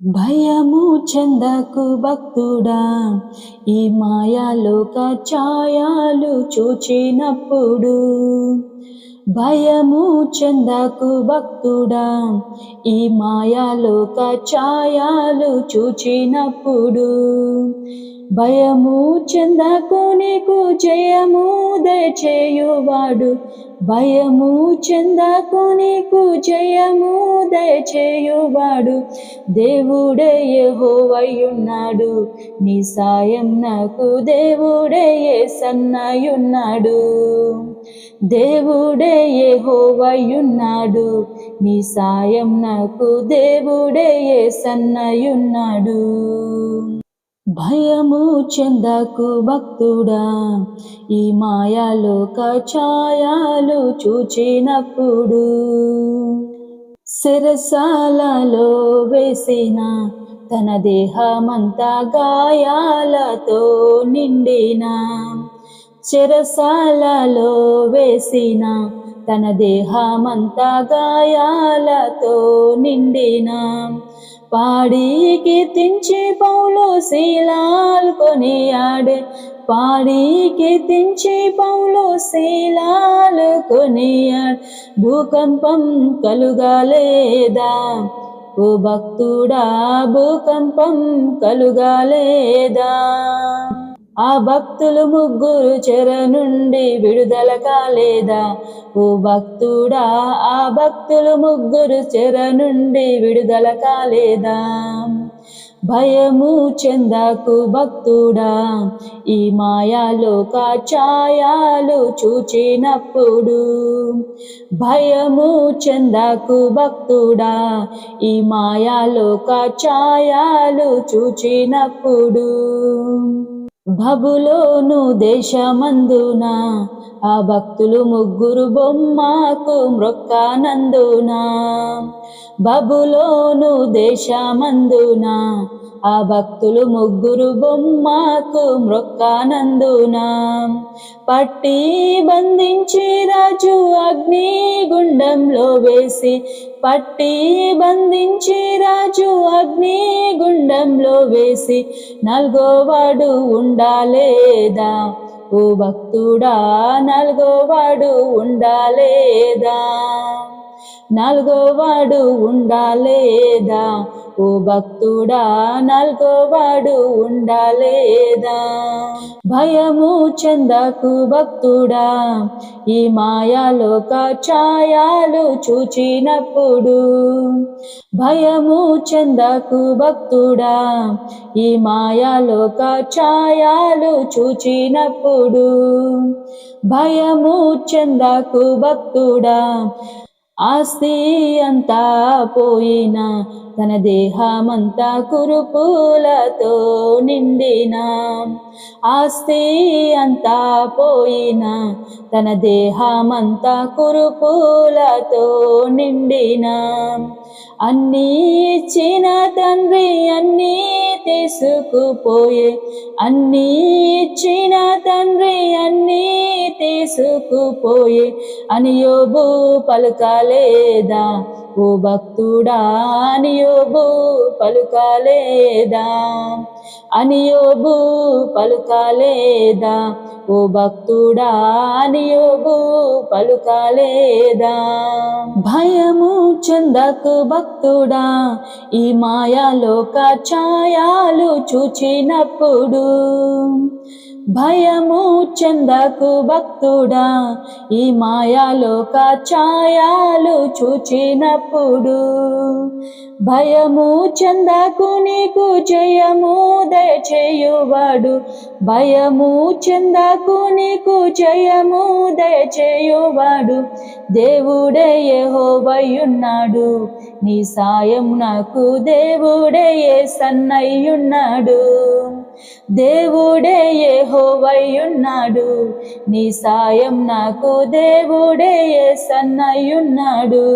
భయము చెందకు భక్తుడా ఈ మాయాలోక ఛాయాలు చూచినప్పుడు. భయము చెందకు భక్తుడా ఈ మాయాలోక ఛాయాలు చూచినప్పుడు. భయము చెందకు నీకు జయము దయచేయువాడు. భయము చెందకు నీకు జయము దయచేయువాడు. దేవుడే హోవయ్యున్నాడు నీ సాయం నాకు దేవుడే సన్నయున్నాడు దేవుడే హోవయ్యున్నాడు నీ సాయం నాకు దేవుడే సన్నయున్నాడు భయము చెందకు భక్తుడా ఈ మాయాలోక ఛాయాలు చూచినప్పుడు శిరసాలలో వేసిన తన దేహమంతా గాయాలతో నిండిన చెరసాలలో వేసిన తన దేహమంతా గాయాలతో నిండిన. పాడి కీర్తించి పౌలు శీలాల్ కొనియాడే. పాడి కీర్తించి పౌలు శీలాల్ కొనియాడ్. భూకంపం కలుగాలేదా? ఓ భక్తుడా భూకంపం కలుగాలేదా? ఆ భక్తులు ముగ్గురు చెర నుండి విడుదల కాలేదా? ఓ భక్తుడా ఆ భక్తులు ముగ్గురు చెర నుండి విడుదల కాలేదా? భయము చెందకు భక్తుడా ఈ మాయాలోక ఛాయాలు చూచినప్పుడు. భయము చెందకు భక్తుడా ఈ మాయాలోక ఛాయాలు చూచినప్పుడు. బబులోను దేశమందున ఆ భక్తులు ముగ్గురు బొమ్మకు మృక్కానందున. బబులోను దేశమందున ఆ భక్తులు ముగ్గురు బొమ్మకు మృక్కానందున. పట్టి బంధించి రాజు అగ్ని గుండంలో వేసి పట్టి బంధించి రాజు అగ్ని హృదయంలో వేసి నల్గోవాడు ఉండాలేదా? ఓ భక్తుడా నల్గోవాడు ఉండాలేదా? నాలుగోవాడు ఉండాలేదా? ఓ భక్తుడా నాలుగోవాడు ఉండాలేదా? భయము చెందకు భక్తుడా ఈ మాయాలోక ఛాయాలు చూచినప్పుడు. భయము చెందకు భక్తుడా ఈ మాయాలోక ఛాయాలు చూచినప్పుడు. భయము చెందకు భక్తుడా ఆస్తి అంతా పోయిన తన దేహమంతా కురుపులతో నిండిన. ఆస్తి అంతా పోయిన తన దేహమంతా కురుపులతో నిండిన. అన్నీ ఇచ్చిన తండ్రి అన్నీ తీసుకుపోయే. అన్నీ ఇచ్చిన తండ్రి అన్నీ తీసుకుపోయే. అని యోబు పలుకలేదా? ఓ భక్తుడా అని పలుకాలేదా? అనియోబు పలుకాలేదా? ఓ భక్తుడా అని పలుకాలేదా? భయము చెందకు భక్తుడా ఈ మాయాలోక ఛాయాలు చూచినప్పుడు భయము చెందకు భక్తుడా ఈ మాయాలోక ఛాయాలు చూచినప్పుడు. భయము చెందకు నీకు జయము దయచేయువాడు. భయము చెందకు నీకు జయము దయచేయువాడు. దేవుడే యెహోవయున్నాడు. నీ సాయం నాకు దేవుడే సన్నయ్యున్నాడు దేవుడే యహోవయ్యున్నాడు నీ సాయం నాకు దేవుడే సన్నయ్యున్నాడు